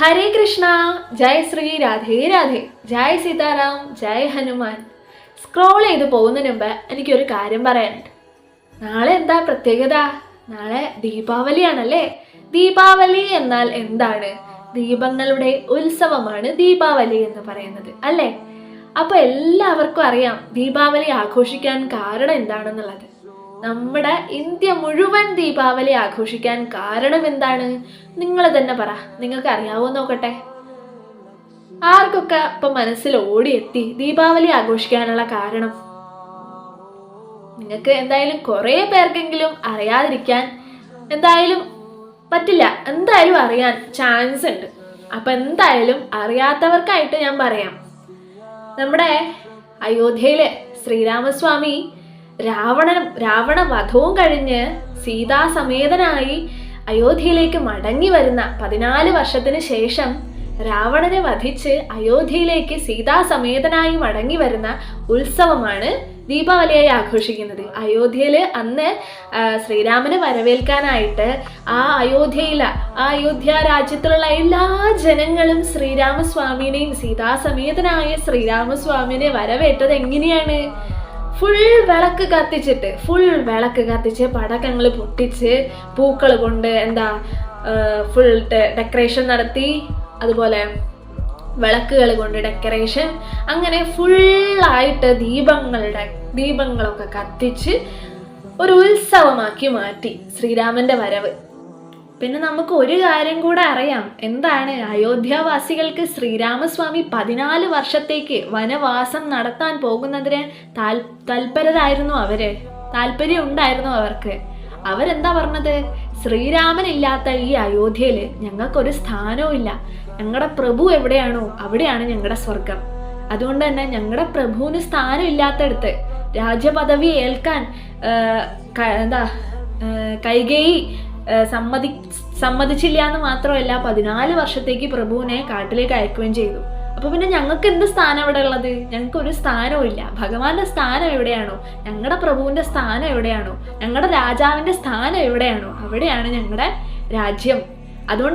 ഹരേ കൃഷ്ണ. ജയ ശ്രീ രാധേ രാധേ. ജയ് സീതാറാം. ജയ് ഹനുമാൻ. സ്ക്രോൾ ചെയ്ത് പോകുന്നതിന് മുമ്പ് എനിക്കൊരു കാര്യം പറയാനുണ്ട്. നാളെ എന്താ പ്രത്യേകത? നാളെ ദീപാവലിയാണല്ലേ? ദീപാവലി എന്നാൽ എന്താണ്? ദീപങ്ങളുടെ ഉത്സവമാണ് ദീപാവലി എന്ന് പറയുന്നത് അല്ലേ? അപ്പൊ എല്ലാവർക്കും അറിയാം ദീപാവലി ആഘോഷിക്കാൻ കാരണം എന്താണെന്നുള്ളത്. നമ്മുടെ ഇന്ത്യ മുഴുവൻ ദീപാവലി ആഘോഷിക്കാൻ കാരണം എന്താണ്? നിങ്ങൾ തന്നെ പറ. നിങ്ങൾക്ക് അറിയാവോ നോക്കട്ടെ? ആർക്കൊക്കെ ഇപ്പൊ മനസ്സിൽ ഓടിയെത്തി ദീപാവലി ആഘോഷിക്കാനുള്ള കാരണം? നിങ്ങൾക്ക് എന്തായാലും കുറേ പേർക്കെങ്കിലും അറിയാതിരിക്കാൻ എന്തായാലും പറ്റില്ല. എന്തായാലും അറിയാൻ ചാൻസ് ഉണ്ട്. അപ്പൊ എന്തായാലും അറിയാത്തവർക്കായിട്ട് ഞാൻ പറയാം. നമ്മുടെ അയോധ്യയിലെ ശ്രീരാമസ്വാമി രാവണൻ രാവണ വധവും കഴിഞ്ഞ് സീതാസമേതനായി അയോധ്യയിലേക്ക് മടങ്ങി വരുന്ന പതിനാല് വർഷത്തിന് ശേഷം രാവണനെ വധിച്ച് അയോധ്യയിലേക്ക് സീതാസമേതനായി മടങ്ങി വരുന്ന ഉത്സവമാണ് ദീപാവലിയായി ആഘോഷിക്കുന്നത്. അയോധ്യയിൽ അന്ന് ശ്രീരാമനെ വരവേൽക്കാനായിട്ട് ആ അയോധ്യയില ആ അയോധ്യ രാജ്യത്തിലുള്ള എല്ലാ ജനങ്ങളും ശ്രീരാമസ്വാമിനെയും സീതാസമേതനായ ശ്രീരാമസ്വാമിനെ വരവേറ്റത് എങ്ങനെയാണ്? ഫുൾ വിളക്ക് കത്തിച്ചിട്ട് ഫുൾ വിളക്ക് കത്തിച്ച് പടക്കങ്ങൾ പൊട്ടിച്ച് പൂക്കൾ കൊണ്ട് എന്താ ഫുൾ ഡെക്കറേഷൻ നടത്തി അതുപോലെ വിളക്കുകൾ കൊണ്ട് ഡെക്കറേഷൻ അങ്ങനെ ഫുള്ളായിട്ട് ദീപങ്ങളുടെ ദീപങ്ങളൊക്കെ കത്തിച്ച് ഒരു ഉത്സവമാക്കി മാറ്റി ശ്രീരാമന്റെ വരവ്. പിന്നെ നമുക്ക് ഒരു കാര്യം കൂടെ അറിയാം. എന്താണ്? അയോധ്യാവാസികൾക്ക് ശ്രീരാമസ്വാമി പതിനാല് വർഷത്തേക്ക് വനവാസം നടത്താൻ പോകുന്നതിന് താൽ തൽപരരായിരുന്നു അവർ. താല്പര്യം ഉണ്ടായിരുന്നു അവർക്ക്. അവരെന്താ പറഞ്ഞത്? ശ്രീരാമനില്ലാത്ത ഈ അയോധ്യയിൽ ഞങ്ങൾക്കൊരു സ്ഥാനവും ഇല്ല. ഞങ്ങളുടെ പ്രഭു എവിടെയാണോ അവിടെയാണ് ഞങ്ങളുടെ സ്വർഗം അതുകൊണ്ട് തന്നെ ഞങ്ങളുടെ പ്രഭുവിന് സ്ഥാനം ഇല്ലാത്തടത്ത് രാജ്യപദവി ഏൽക്കാൻ എന്താ കൈകേയി സമ്മതി സമ്മതിച്ചില്ല എന്ന് മാത്രമല്ല പതിനാല് വർഷത്തേക്ക് പ്രഭുവിനെ കാട്ടിലേക്ക് അയക്കുകയും ചെയ്തു. അപ്പൊ പിന്നെ ഞങ്ങൾക്ക് എന്ത് സ്ഥാനം ഇവിടെ ഉള്ളത്? ഞങ്ങൾക്ക് ഒരു സ്ഥാനവും ഇല്ല. ഭഗവാന്റെ സ്ഥാനം എവിടെയാണോ? ഞങ്ങളുടെ പ്രഭുവിന്റെ സ്ഥാനം എവിടെയാണോ? ഞങ്ങളുടെ രാജാവിന്റെ സ്ഥാനം എവിടെയാണോ? അവിടെയാണ് ഞങ്ങളുടെ രാജ്യം. അതുകൊണ്ട്